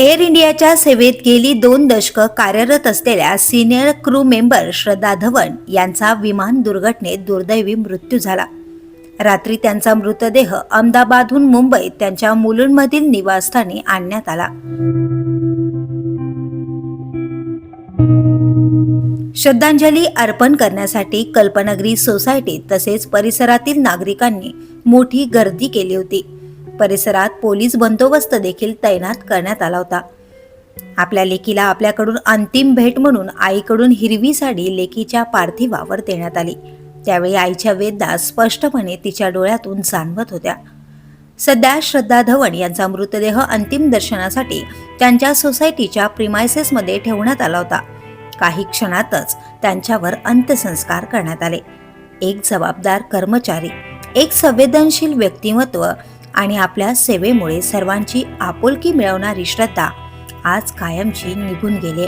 Air इंडियाच्या सेवेत गेली दोन दशकं कार्यरत असलेल्या senior crew member Shraddha Dhawan यांचा विमान दुर्घटनेत दुर्दैवी मृत्यू झाला. रात्री त्यांचा मृतदेह अहमदाबादहून मुंबईत त्यांच्या मुलुंडमधील निवासस्थानी आणण्यात आला. श्रद्धांजली अर्पण करण्यासाठी कल्पनगरी सोसायटीत तसेच परिसरातील नागरिकांनी मोठी गर्दी केली होती. परिसरात पोलीस बंदोबस्त देखील तैनात करण्यात आला होता. आपल्या लेकीला आपल्याकडून अंतिम भेट म्हणून आईकडून हिरवी साडी लेकीच्या पार्थिवावर देण्यात आली. त्यावेळी आईच्या वेदना स्पष्टपणे तिच्या डोळ्यातून जाणवत होत्या. सध्या श्रद्धा धवन यांचा मृतदेह अंतिम दर्शनासाठी त्यांच्या सोसायटीच्या प्रिमायसेसमध्ये ठेवण्यात आला होता. काही क्षणातच त्यांच्यावर अंत्यसंस्कार करण्यात आले. एक जबाबदार कर्मचारी एक संवेदनशील व्यक्तिमत्व आणि आपल्या सेवेमुळे सर्वांची आपुलकी मिळवणारी श्रद्धा आज कायमची निघून गेली